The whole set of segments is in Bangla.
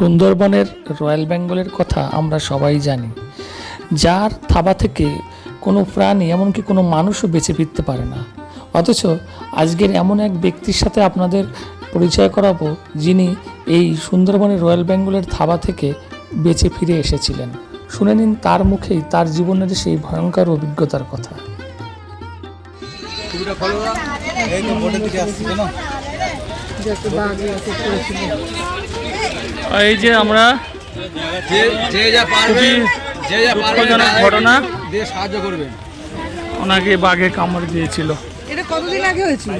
সুন্দরবনের রয়্যাল বেঙ্গলের কথা আমরা সবাই জানি। যার থাবা থেকে কোনো প্রাণী এমনকি কোনো মানুষও বেঁচে ফিরতে পারে না। অথচ আজকের এমন এক ব্যক্তির সাথে আপনাদের পরিচয় করাবো যিনি এই সুন্দরবনের রয়্যাল বেঙ্গলের থাবা থেকে বেঁচে ফিরে এসেছিলেন। শুনে নিন তার মুখেই তার জীবনের সেই ভয়ঙ্কর অভিজ্ঞতার কথা। এই তো এই যে আমরা যে যে যা পারবে যে যা পারবে দুঃখজনক ঘটনা। দিয়ে সাহায্য করবেন। ওনাকে বাঘে কামড় দিয়েছিল। এটা কতদিন আগে হয়েছিল?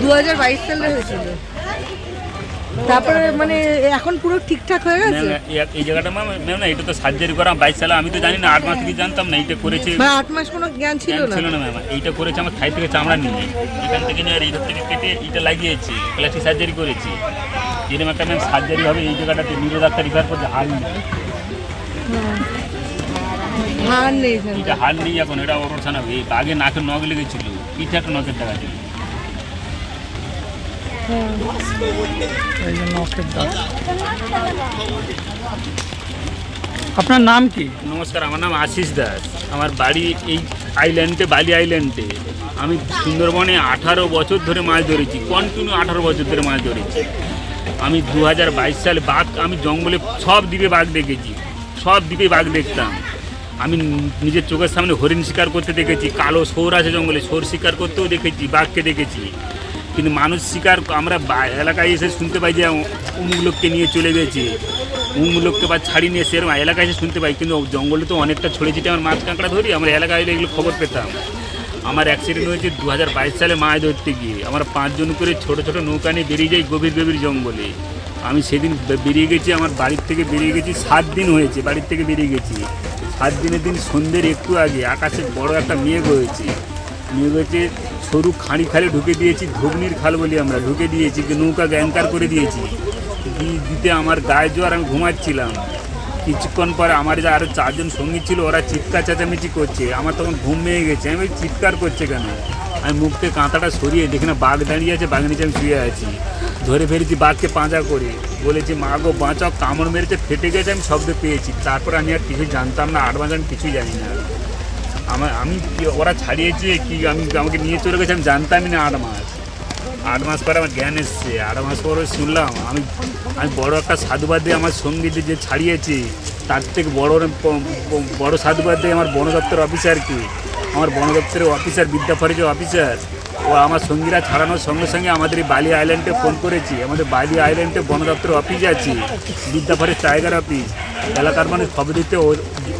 দু হাজার বাইশ সালে হয়েছিল। তারপরে মানে এখন পুরো ঠিকঠাক হয়ে গেছে? এই- এই জায়গাটা ম্যাম ম্যাম না এটা তো সার্জারি করা বাইশ সালে আমি তো জানি না আট মাস থেকে জানতাম না এইটা করেছে মানে আট মাস কোনো জ্ঞান ছিল না। ছিল না ম্যাম এইটা করেছে আমার থাই থেকে চামড়া নিয়ে। এখান থেকে নিয়ে আর এইটার থেকে কেটে এইটা লাগিয়েছে প্লাস্টিক সার্জারি করেছি। এরকম একটা ম্যাম সার্জারি হবে এই জায়গাটাতে নিউরো ডাক্তার রিফার করছে হাড় নেই। নেই এটা হাড় নেই এখন এটা অপারেশন হবে। আগে নাকের নখ লেগেছিল পিঠে একটা নখের দেখা ছিল। আপনার নাম কি? নমস্কার আমার নাম আশিস দাস। আমার বাড়ি এই আইল্যান্ডে বালি আইল্যান্ডে আমি সুন্দরবনে আঠারো বছর ধরে মাছ ধরেছি কন্টিনিউ আঠারো বছর ধরে মাছ ধরেছি। আমি দু হাজার বাইশ সালে বাঘ, আমি জঙ্গলে সব দ্বীপে বাঘ দেখেছি। সব দ্বীপে বাঘ দেখতাম। আমি নিজের চোখের সামনে হরিণ শিকার করতে দেখেছি, কালো সোর আছে জঙ্গলে সোর শিকার করতেও দেখেছি, বাঘকে দেখেছি। কিন্তু মানুষ শিকার, আমরা এলাকায় এসে শুনতে পাই যে অমুক লোককে নিয়ে চলে গেছে। অমুক লোককে বা ছাড়িয়ে নিয়ে সেরকম এলাকায় এসে শুনতে পাই, কিন্তু জঙ্গলে তো অনেকটা ছড়ে ছিটে আমার মাছ কাঁকড়া ধরি, আমরা এলাকায় এলে এগুলো খবর পেতাম। আমার অ্যাক্সিডেন্ট হয়েছে দু হাজার বাইশ সালে মাছ ধরতে গিয়ে। আমার পাঁচজন করে ছোট ছোট নৌকা নিয়ে বেরিয়ে যাই গভীর গভীর জঙ্গলে। আমি সেদিন বেরিয়ে গেছি, আমার বাড়ির থেকে বেরিয়ে গেছি, সাত দিন হয়েছে, বাড়ির থেকে বেরিয়ে গেছি। সাত দিনের দিন সন্ধ্যের একটু আগে আকাশে বড় একটা মেঘ হয়েছে। মেঘ হয়েছে সরু খাঁড়ি খালে ঢুকে দিয়েছি ধুবনির খাল বলি আমরা, ঢুকে দিয়েছি যে নৌকা গ্যাংকার করে দিয়েছি। দিতে আমার গায়ে জোয়ার, আমি ঘুমাচ্ছিলাম। কিছুক্ষণ পরে আমার যে আরও চারজন সঙ্গী ছিল, ওরা চিৎকার চেঁচামেচি করছে। আমার তখন ঘুম ভেঙে গেছে। আমি চিৎকার করছে কেন? আমি মুখ কাঁথাটা সরিয়ে দেখি না, বাঘ দাঁড়িয়ে আছে বাঘ নিচে আমি শুয়ে আছি। ধরে ফেলেছি বাঘকে পাঁজা করে। বলেছি, মা গো, বাঁচাও, কামড় মেরেছে, ফেটে গেছে, আমি শব্দ পেয়েছি। তারপর আমি আর কিছু জানতাম না আট মাস আমি কিছুই জানি না। আমার, আমি ওরা ছাড়িয়েছে কি, আমি, আমাকে নিয়ে চলে গেছে, আমি জানতামই না আট মাস আট মাস পরে আমার জ্ঞান এসছে, আট মাস পরে শুনলাম, আমি আমি বড় একটা সাধুবাদ দিয়ে আমার সঙ্গীতে যে ছাড়িয়েছি, তার থেকে বড় বড় সাধুবাদ দিয়ে আমার বন দপ্তর অফিসার কি? আমার বন দপ্তরের অফিসার বিদ্যাফরিজ অফিসার ও আমার সঙ্গীরা ছাড়ানোর সঙ্গে সঙ্গে আমাদের এই বালি আইল্যান্ডে ফোন করেছি, আমাদের বালি আইল্যান্ডে বন দপ্তরের অফিস আছে বিদ্যাফরিজ টাইগার অফিস এলাকার মানুষ খবর দিতে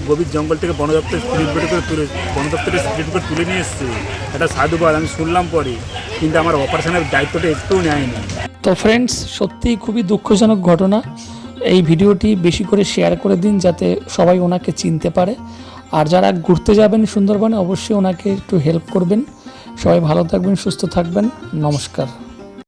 গভীর জঙ্গল থেকে বন দপ্তর স্পিড করে তুলে, বন দপ্তরের স্পিড বোট তুলে নিয়ে এসছে। এটা সাধুবাদ, আমি শুনলাম পরে। কিন্তু আমার অপারেশনের দায়িত্বটা একটু নেয়নি তো ফ্রেন্ডস সত্যিই খুবই দুঃখজনক ঘটনা। এই ভিডিওটি বেশি করে শেয়ার করে দিন যাতে সবাই ওনাকে চিনতে পারে। আর যারা ঘুরতে যাবেন সুন্দরবনে, অবশ্যই ওনাকে একটু হেল্প করবেন। সবাই ভালো থাকবেন, সুস্থ থাকবেন। নমস্কার।